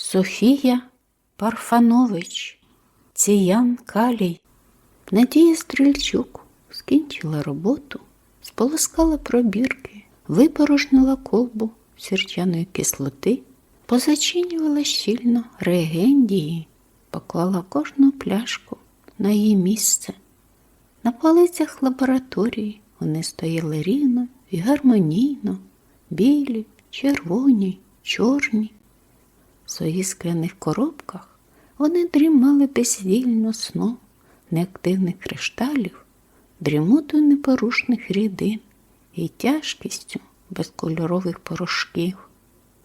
Софія Парфанович, Ціян Калій. Надія Стрільчук скінчила роботу, сполоскала пробірки, випорожнила колбу сірчаної кислоти, позачинювала щільно реагендії, поклала кожну пляшку на її місце. На полицях лабораторії вони стояли рівно і гармонійно, білі, червоні, чорні. В своїх скляних коробках вони дрімали безвільно сном неактивних кришталів, дрімотою непорушних рідин і тяжкістю безкольорових порошків.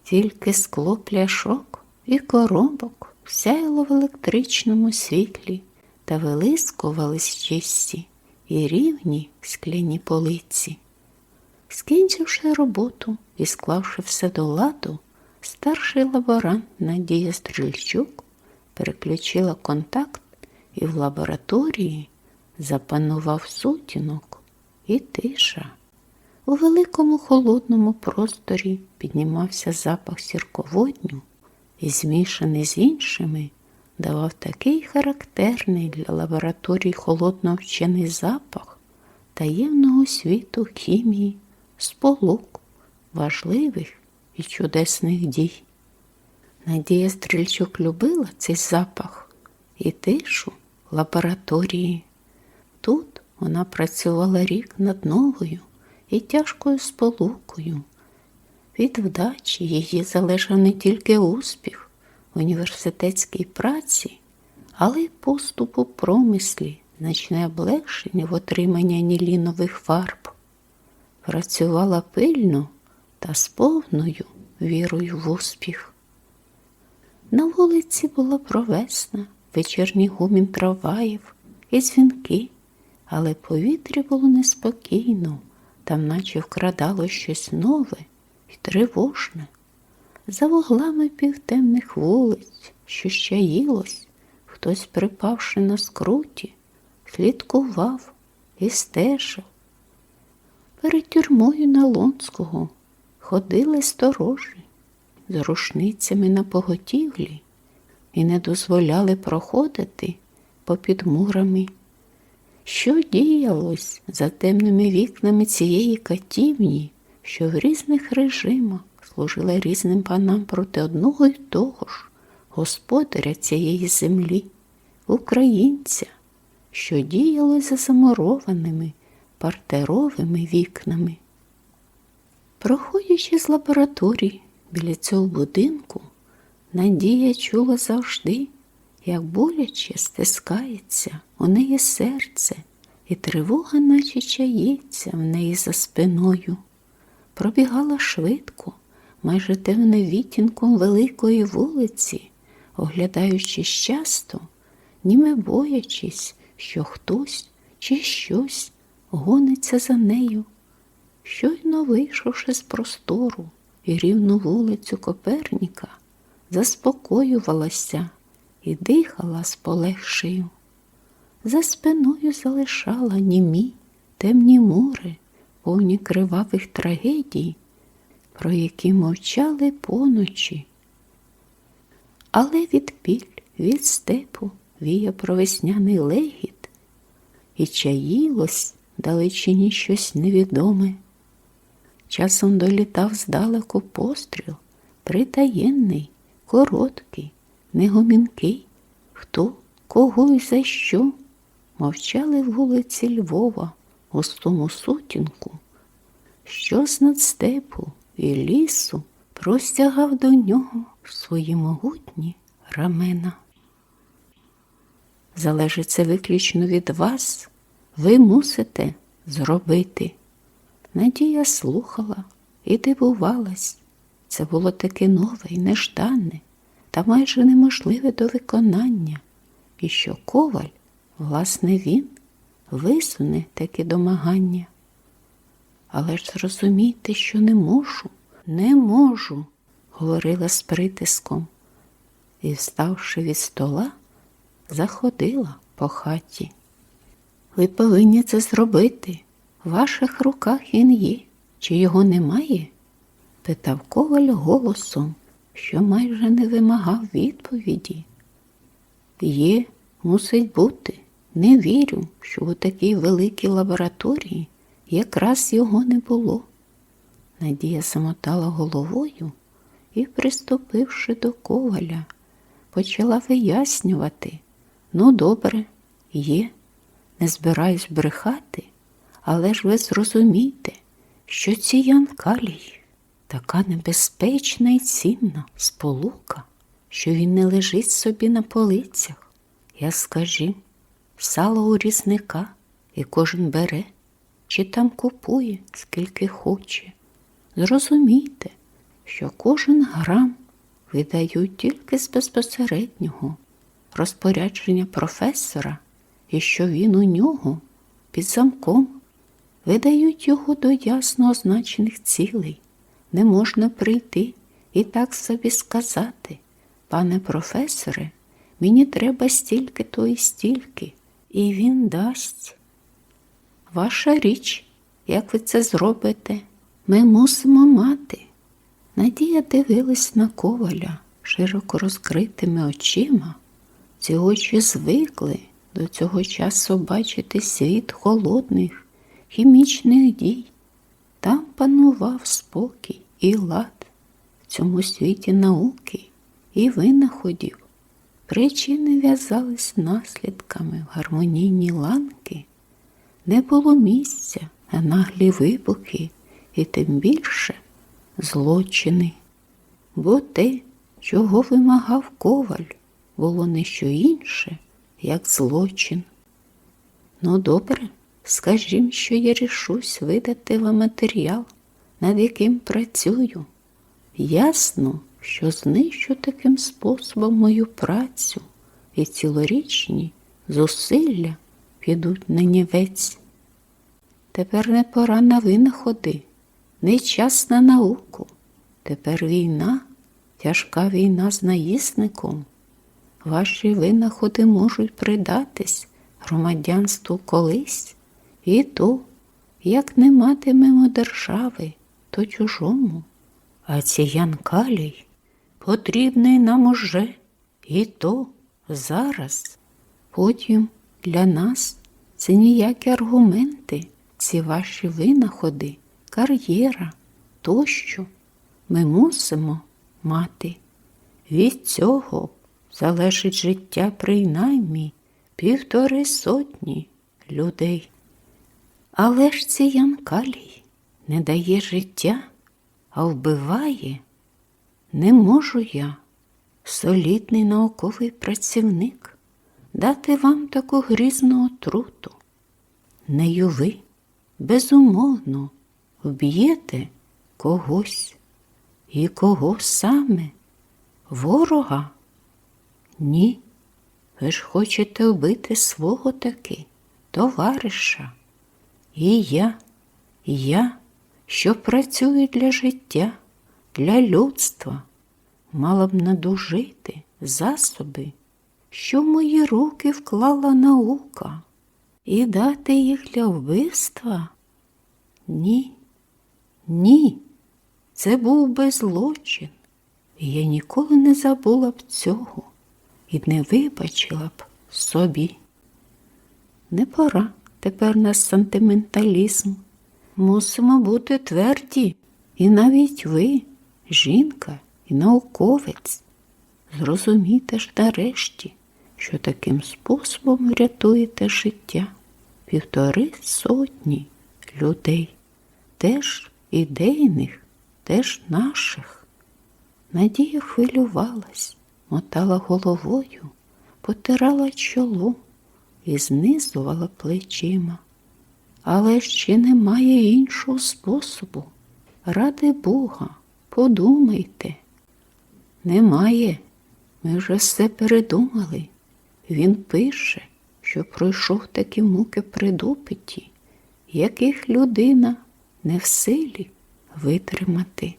Тільки скло пляшок і коробок сяяло в електричному світлі та вилискувались чисті і рівні скляні полиці. Скінчивши роботу і склавши все до ладу, старший лаборант Надія Стрільчук переключила контакт і в лабораторії запанував сутінок і тиша. У великому холодному просторі піднімався запах сірководню і, змішаний з іншими, давав такий характерний для лабораторії холодно вчений запах таємного світу хімії, сполук, важливих і чудесних дій. Надія Стрільчук любила цей запах і тишу лабораторії. Тут вона працювала рік над новою і тяжкою сполукою. Від вдачі її залежав не тільки успіх в університетській праці, але й поступ у промислі, значне облегшення в отриманні анілінових фарб. Працювала пильно та з повною вірою в успіх. На вулиці була провесна, вечірній гумін трамваїв і дзвінки, але повітря було неспокійно, там наче вкрадало щось нове і тривожне. За вуглами півтемних вулиць, що щаїлось, хтось, припавши на скруті, слідкував і стежив. Перед тюрмою на Лонського ходили сторожі з рушницями на поготівлі і не дозволяли проходити попід мурами. Що діялось за темними вікнами цієї катівні, що в різних режимах служила різним панам проти одного й того ж господаря цієї землі, українця, що діяло за замурованими партеровими вікнами. Проходячи з лабораторії біля цього будинку, Надія чула завжди, як боляче стискається у неї серце, і тривога, наче чається в неї за спиною. Пробігала швидко, майже темним відтінком великої вулиці, оглядаючись часто, німе боячись, що хтось чи щось гониться за нею. Щойно вийшовши з простору і рівну вулицю Коперніка, заспокоювалася і дихала з полегшею. За спиною залишала німі темні мури, повні кривавих трагедій, про які мовчали поночі. Але від піль, від степу віє провесняний легіт, і чаїлось далечині щось невідоме. Часом долітав здалеку постріл, притаєнний, короткий, негомінкий, хто, кого і за що, мовчали в вулиці Львова, густому сутінку, що з над степу і лісу простягав до нього свої могутні рамена. Залежить це виключно від вас, ви мусите зробити. Надія слухала і дивувалась. Це було таке нове і неждане та майже неможливе до виконання, і що коваль, власне, він висуне таке домагання. Але ж зрозумійте, що не можу, не можу, говорила з притиском, і, вставши від стола, заходила по хаті. Ви повинні це зробити. Ваших руках він є, чи його немає? питав коваль голосом, що майже не вимагав відповіді. Є, мусить бути. Не вірю, що у такій великій лабораторії якраз його не було. Надія замотала головою і, приступивши до коваля, почала вияснювати. Ну, добре, є, не збираюсь брехати, але ж ви зрозумійте, що ці янкалій така небезпечна і цінна сполука, що він не лежить собі на полицях. Я скажім, сало у різника, і кожен бере, чи там купує, скільки хоче. Зрозумійте, що кожен грам видають тільки з безпосереднього розпорядження професора, і що він у нього під замком видають його до ясно означених цілей. Не можна прийти і так собі сказати, пане професоре, мені треба стільки то і стільки, і він дасть. Ваша річ, як ви це зробите, ми мусимо мати. Надія дивилась на коваля широко розкритими очима. Ці очі звикли до цього часу бачити світ холодних, хімічних дій. Там панував спокій і лад в цьому світі науки і винаходів. Причини в'язались наслідками в гармонійні ланки. Не було місця на наглі вибухи і тим більше злочини. Бо те, чого вимагав коваль, було не що інше, як злочин. Ну, добре, скажімо, що я рішусь видати вам матеріал, над яким працюю. Ясно, що знищу таким способом мою працю і цілорічні зусилля підуть на нівець. Тепер не пора на винаходи, не час на науку. Тепер війна, тяжка війна з наїзником. Ваші винаходи можуть придатись громадянству колись, і то, як не матимемо держави, то чужому. А ці янкалій потрібний нам уже і то зараз. Потім для нас це ніякі аргументи, ці ваші винаходи, кар'єра тощо ми мусимо мати. Від цього залежить життя принаймні півтори сотні людей. Але ж ці янкалій не дає життя, а вбиває. Не можу я, солідний науковий працівник, дати вам таку грізну отруту. Нею ви, безумовно, вб'єте когось. І кого саме? Ворога? Ні. Ви ж хочете вбити свого таки, товариша. І я, я, що працюю для життя, для людства, мала б надужити засоби, що в мої руки вклала наука, і дати їх для вбивства? Ні, ні. Це був би злочин, і я ніколи не забула б цього і не вибачила б собі. Не пора тепер на сантименталізм. Мусимо бути тверді, і навіть ви, жінка і науковець, зрозумійте ж нарешті, що таким способом врятуєте життя півтори сотні людей, теж ідейних теж наших. Надія хвилювалась, мотала головою, потирала чоло і знизувала плечима. Але ще немає іншого способу. Ради Бога, подумайте. Немає. Ми вже все передумали. Він пише, що пройшов такі муки при допиті, яких людина не в силі витримати.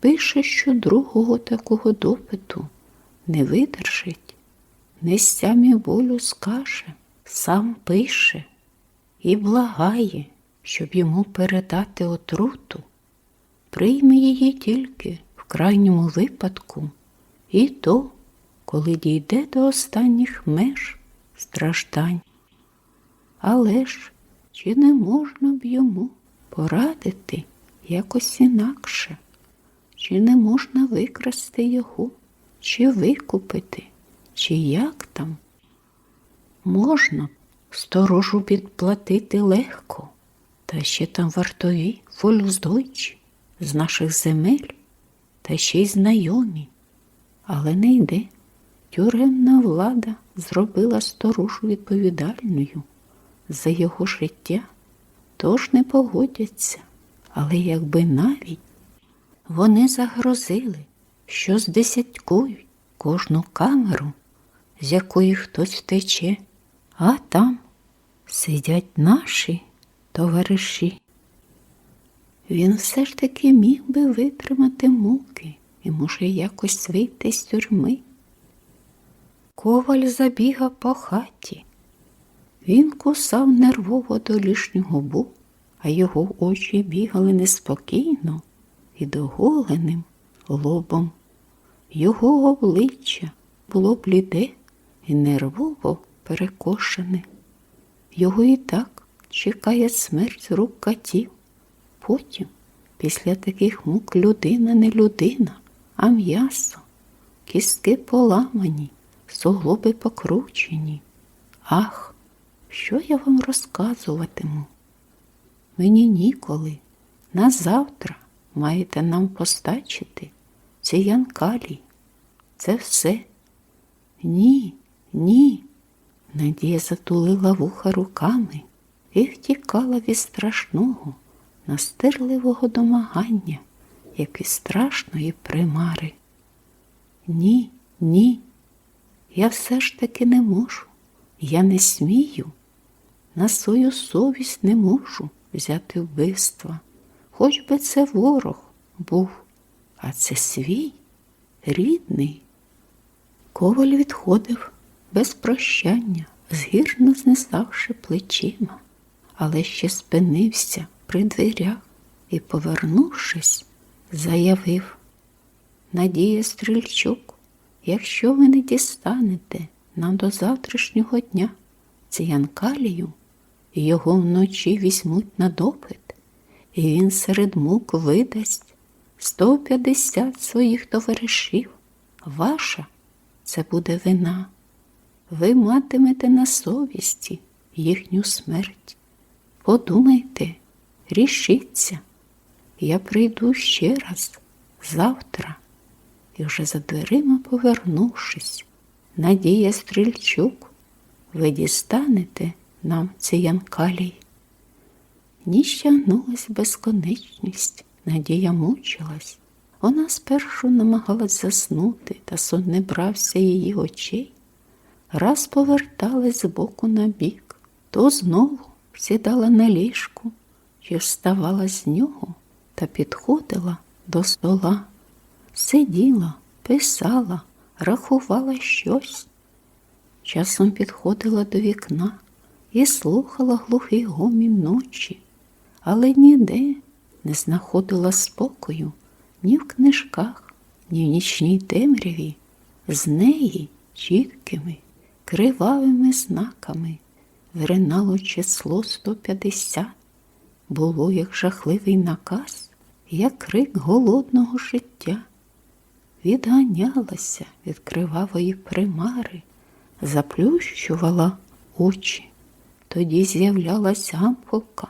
Пише, що другого такого допиту не видержить, не стямі болю скаже, сам пише і благає, щоб йому передати отруту. Прийме її тільки в крайньому випадку, і то, коли дійде до останніх меж страждань. Але ж чи не можна б йому порадити якось інакше? Чи не можна викрасти його, чи викупити, чи як там? Можна сторожу підплатити легко, та ще там вартові фолюздойчі з наших земель, та ще й знайомі. Але не йде. Тюремна влада зробила сторожу відповідальною за його життя, тож не погодяться. Але якби навіть вони загрозили, що здесяткують кожну камеру, з якої хтось втече, а там сидять наші товариші. Він все ж таки міг би витримати муки і, може, якось вийти з тюрми. Коваль забігав по хаті. Він кусав нервово до лишнього бу, а його очі бігали неспокійно і доголеним лобом. Його обличчя було бліде і нервово перекошене. Його і так чекає смерть рук катів. Потім, після таких мук, людина не людина, а м'ясо, кістки поламані, суглоби покручені. Ах, що я вам розказуватиму? Мені ніколи, на завтра маєте нам постачити ці янкалі. Це все. Ні, ні. Надія затулила вуха руками і втікала від страшного, настирливого домагання, як і страшної примари. Ні, ні, я все ж таки не можу, я не смію, на свою совість не можу взяти вбивства, хоч би це ворог був, а це свій рідний. Коваль відходив без прощання, згірно знесавши плечима, але ще спинився при дверях і, повернувшись, заявив Надія Стрільчук, якщо ви не дістанете нам до завтрашнього дня ціянкалію, його вночі візьмуть на допит, і він серед мук видасть 150 своїх товаришів, ваша це буде вина. Ви матимете на совісті їхню смерть. Подумайте, рішіться, я прийду ще раз завтра. І вже за дверима повернувшись, Надія Стрільчук, ви дістанете нам цей янкалій. Ніч безконечність, Надія мучилась. Вона спершу намагалась заснути, та сон не брався її очей. Раз поверталась з боку на бік, то знову сідала на ліжку, чи вставала з нього та підходила до стола, сиділа, писала, рахувала щось. Часом підходила до вікна і слухала глухий гомін ночі, але ніде не знаходила спокою ні в книжках, ні в нічній темряві, з неї чіткими, кривавими знаками виринало число 150. Було як жахливий наказ, як крик голодного життя. Відганялася від кривавої примари, заплющувала очі. Тоді з'являлась ампулка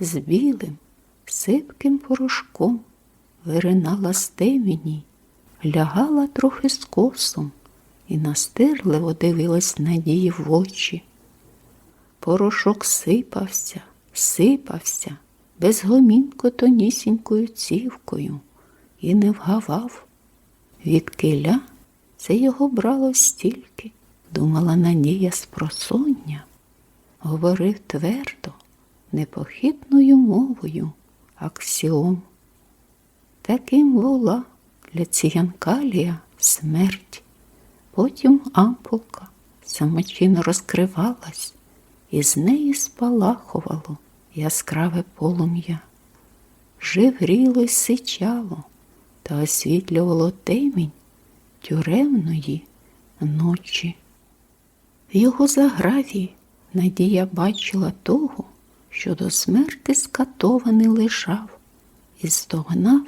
з білим, сипким порошком, виринала з темені, лягала трохи з косом і настирливо дивилась надії в очі. Порошок сипався, сипався, безгомінко тонісінькою цівкою і не вгавав. Від киля це його брало стільки, думала Надія з просоння, говорив твердо, непохитною мовою аксіом. Таким була для ціянкалія смерть. Потім ампулка самочинно розкривалась, і з неї спалахувало яскраве полум'я. Живріло й сичало, та освітлювало темінь тюремної ночі. В його заграві Надія бачила того, що до смерти скатований лежав і стогнав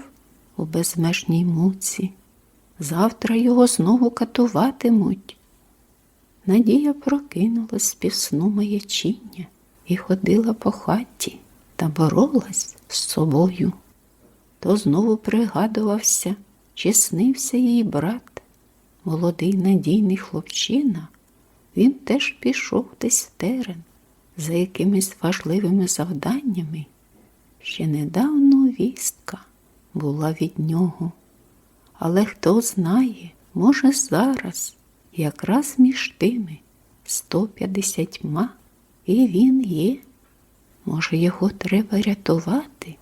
у безмежній муці. Завтра його знову катуватимуть. Надія прокинулась з маячіння і ходила по хаті та боролась з собою. То знову пригадувався, чи снився їй брат, молодий надійний хлопчина. Він теж пішов десь в терен за якимись важливими завданнями. Ще недавно вістка була від нього. Але хто знає, може, зараз, якраз між тими 150 і він є. Може, його треба рятувати,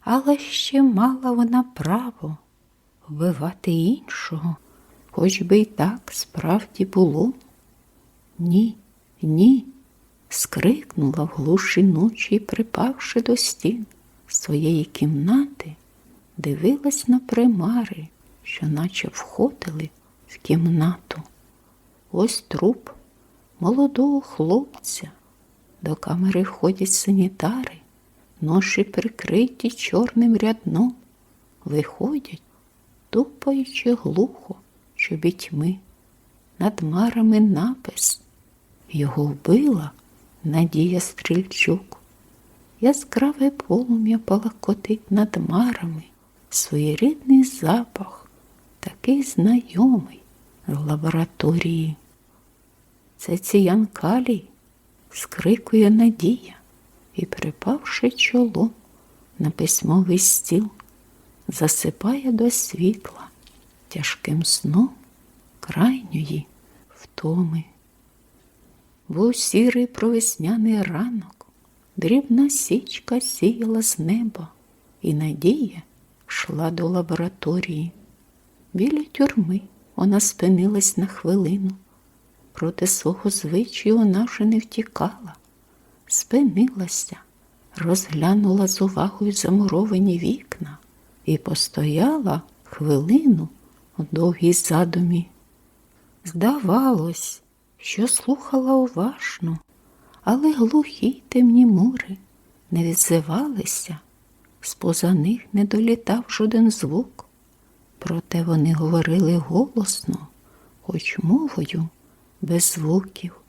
але ще мала вона право вбивати іншого, хоч би й так справді було. Ні, ні, скрикнула в глуші ночі, припавши до стін своєї кімнати, дивилась на примари, що наче входили в кімнату. Ось труп молодого хлопця. До камери входять санітари, ноші прикриті чорним рядном, виходять, тупаючи глухо, чобітьми, над марами напис. Його вбила Надія Стрільчук. Яскраве полум'я палакотить над марами, своєрідний запах, такий знайомий з лабораторії. Це ціян калій, скрикує Надія і, припавши чолом на письмовий стіл, засипає до світла тяжким сном крайньої втоми. Був сірий провесняний ранок, дрібна січка сіяла з неба, і Надія йшла до лабораторії. Біля тюрми вона спинилась на хвилину. Проти свого звичаю вона вже не втікала, спинилася, розглянула з увагою замуровані вікна і постояла хвилину у довгій задумі. Здавалось, що слухала уважно, але глухі темні мури не відзивалися, споза них не долітав жоден звук. Проте вони говорили голосно, хоч мовою без звуків.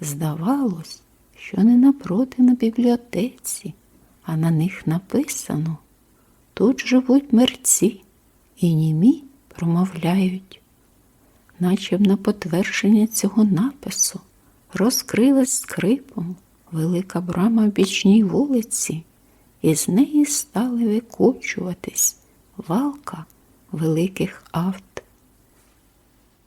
Здавалось, що не напроти на бібліотеці, а на них написано тут живуть мерці і німі промовляють. Наче б на потвердження цього напису розкрилась скрипом велика брама в бічній вулиці, і з неї стали викочуватись валка великих авт.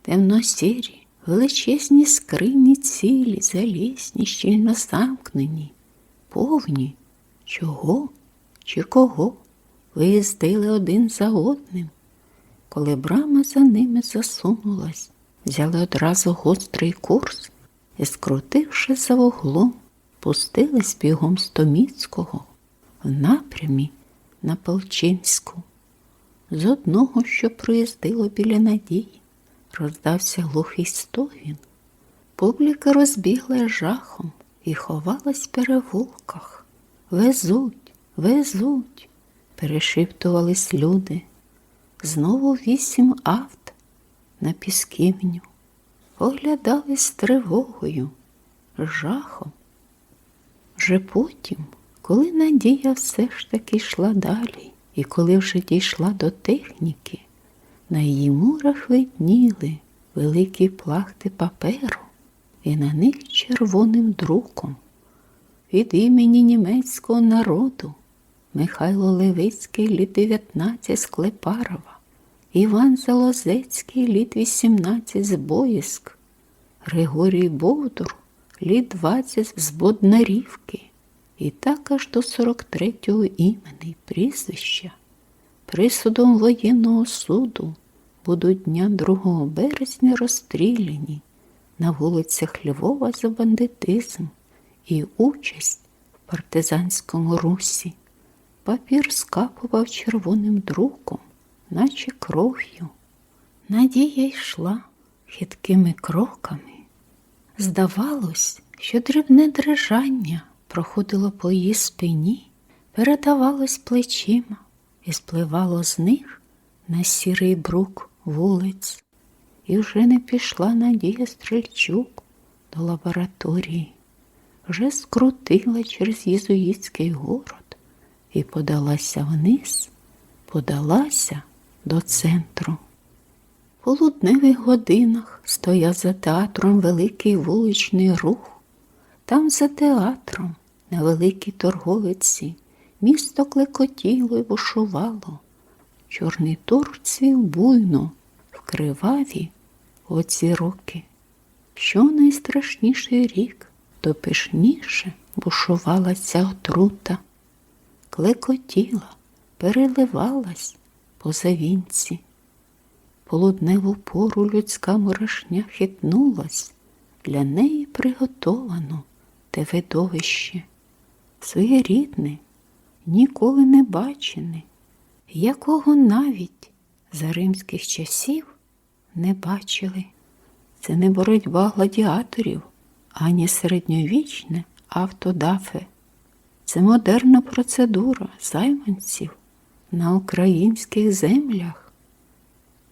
Темносірі, величезні скрині цілі, залізні, щільно замкнені, повні чого чи кого виїздили один за одним. Коли брама за ними засунулась, взяли одразу гострий курс і, скрутивши за вуглом, пустились бігом Стоміцького в напрямі на Полчинську. З одного, що проїздило біля надії, роздався глухий стогін. Публіка розбігла жахом і ховалась в перевулках. Везуть, везуть, перешиптувались люди. Знову вісім авт на пісківню. Оглядались з тривогою, жахом. Вже потім, коли Надія все ж таки йшла далі, і коли вже дійшла до техніки, на її мурах видніли великі плахти паперу, і на них червоним друком від імені німецького народу Михайло Левицький літ 19 з Клепарова, Іван Залозецький літ 18 з Боїск, Григорій Бовдур літ 20 з Боднарівки, і так аж до 43-го імені прізвища. Присудом воєнного суду будуть дня 2 березня розстріляні на вулицях Львова за бандитизм і участь в партизанському русі. Папір скапував червоним друком наче кров'ю. Надія йшла хиткими кроками. Здавалось, що дрібне дрижання проходило по її спині, передавалось плечима і спливало з них на сірий брук вулиць. І вже не пішла Надія Стрельчук до лабораторії, вже скрутила через єзуїтський город і подалася вниз, подалася до центру. В полудневих годинах стояв за театром великий вуличний рух. Там за театром, на великій торговиці, місто клекотіло й бушувало. Чорний тур цвів буйно, в криваві оці роки. Що найстрашніший рік, то пишніше бушувала ця отрута, клекотіла, переливалась по завінці. Полудневу пору людська морошня хитнулась, для неї приготовано те видовище, своєрідне, ніколи не бачене, якого навіть за римських часів не бачили. Це не боротьба гладіаторів, ані середньовічне автодафе. Це модерна процедура займанців на українських землях.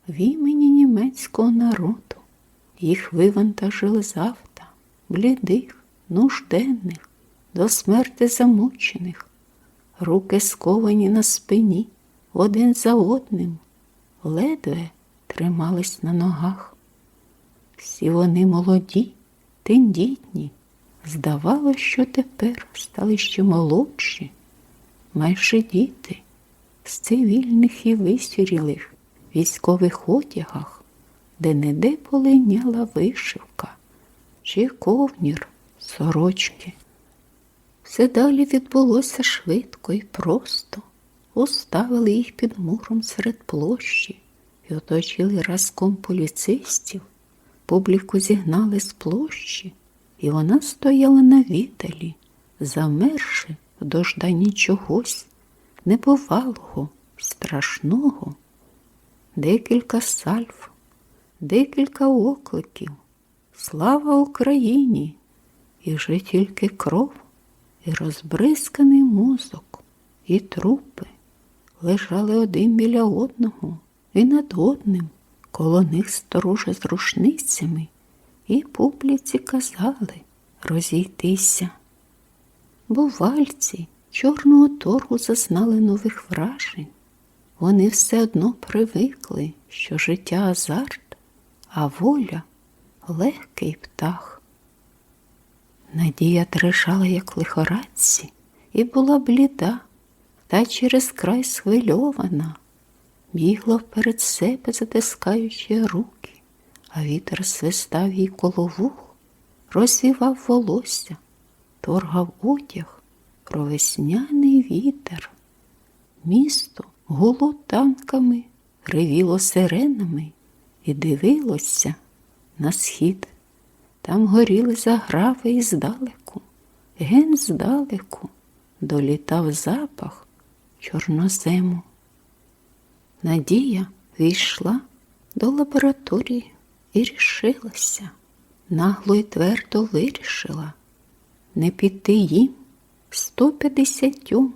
В імені німецького народу їх вивантажили завтра, блідих, нужденних, до смерти замучених, руки сковані на спині, один за одним, ледве тримались на ногах. Всі вони молоді, тендітні. Здавалося, що тепер стали ще молодші, майже діти з цивільних і висірілих військових одягах, де неде полиняла вишивка чи ковнір сорочки. Все далі відбулося швидко і просто. Уставили їх під муром серед площі і оточили разком поліцистів. Публіку зігнали з площі, і вона стояла на віддалі, замерши в дожданні чогось небувалого, страшного. Декілька сальв, декілька окликів. Слава Україні! І вже тільки кров, і розбризканий мозок, і трупи лежали один біля одного і над одним, коло них сторожа з рушницями, і публіці казали розійтися. Бувальці чорного торгу зазнали нових вражень. Вони все одно привикли, що життя азарт, а воля легкий птах. Надія дрижала, як лихорадці, і була бліда, та через край схвильована, бігла вперед себе, затискаючи руки, а вітер свистав їй коло вух, розвівав волосся, торгав одяг про весняний вітер. Місто гуло танками, ревіло сиренами і дивилося на схід. Там горіли заграви і здалеку, ген здалеку долітав запах чорнозему. Надія війшла до лабораторії і рішилася, нагло й твердо вирішила не піти їм сто п'ятдесятьом,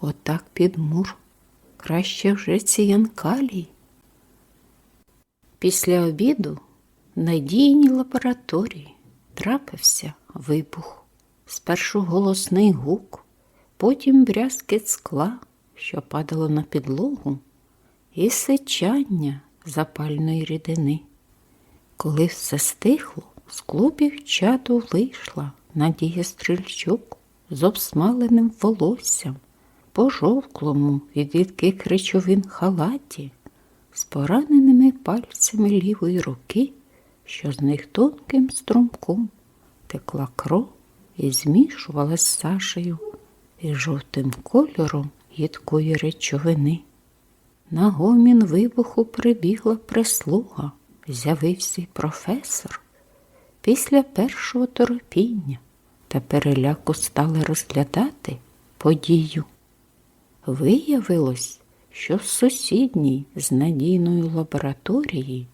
отак під мур. Краще вже ці янкалій. Після обіду надійній лабораторії трапився вибух. Спершу голосний гук, потім брязкіт скла, що падало на підлогу, і сичання запальної рідини. Коли все стихло, з клубів чату вийшла Надія Стрільчук з обсмаленим волоссям, пожовклому від рідких речовин халаті, з пораненими пальцями лівої руки, що з них тонким струмком текла кров і змішувалась з сашею і жовтим кольором їдкої речовини. На гомін вибуху прибігла прислуга, з'явився професор. Після першого торопіння та переляку стали розглядати подію. Виявилось, що в сусідній з надійною лабораторії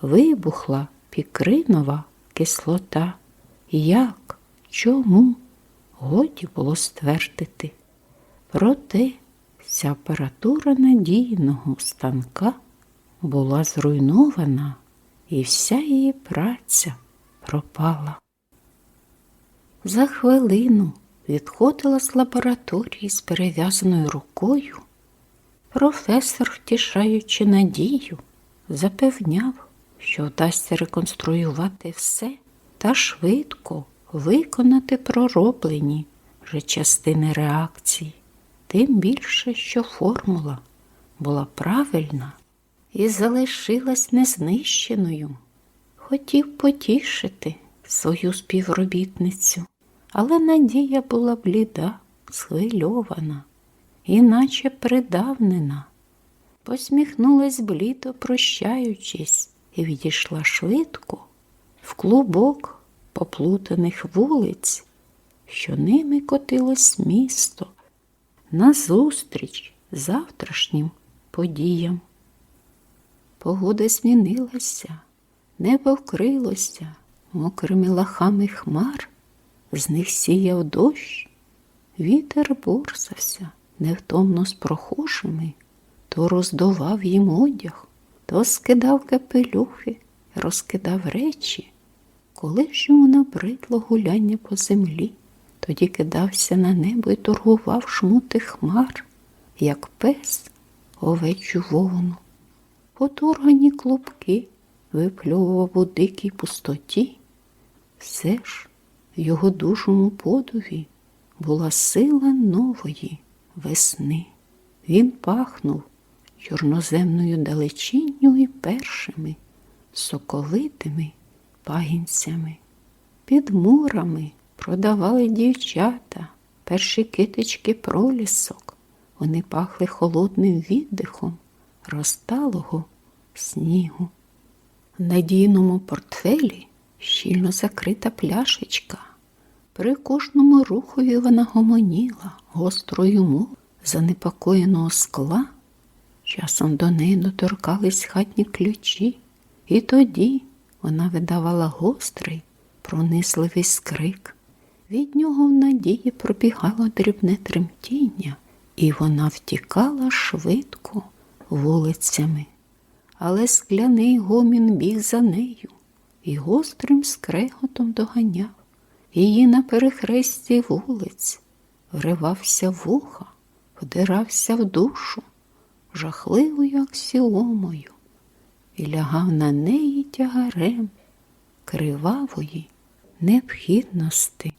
вибухла пікринова кислота. Як, чому, годі було ствердити. Проте ця апаратура надійного станка була зруйнована, і вся її праця пропала. За хвилину відходила з лабораторії з перев'язаною рукою. Професор, втішаючи надію, запевняв, що вдасться реконструювати все та швидко виконати пророблені вже частини реакції, тим більше, що формула була правильна і залишилась незнищеною. Хотів потішити свою співробітницю, але надія була бліда, схвильована, іначе придавнена. Посміхнулась блідо, прощаючись, і відійшла швидко в клубок поплутаних вулиць, що ними котилось місто назустріч завтрашнім подіям. Погода змінилася, небо вкрилося мокрими лахами хмар, з них сіяв дощ, вітер борсався невтомно з прохожими, то роздував їм одяг, то скидав капелюхи, розкидав речі. Коли ж йому набридло гуляння по землі, тоді кидався на небо і торгував шмути хмар, як пес овечу вовну. Поторгані клубки випльовував у дикій пустоті. Все ж в його душому подуві була сила нової весни. Він пахнув чорноземною далечінню і першими соковитими пагінцями. Під мурами продавали дівчата перші китички пролісок. Вони пахли холодним віддихом розталого снігу. В надійному портфелі щільно закрита пляшечка. При кожному рухові вона гомоніла гострою мовою занепокоєного скла. Часом до неї доторкались хатні ключі, і тоді вона видавала гострий, пронисливий скрик. Від нього в надії пробігало дрібне тремтіння, і вона втікала швидко вулицями. Але скляний гомін біг за нею і гострим скреготом доганяв. Її на перехресті вулиць вривався вуха, вдирався в душу, жахливою аксіомою, і лягав на неї тягарем кривавої необхідності.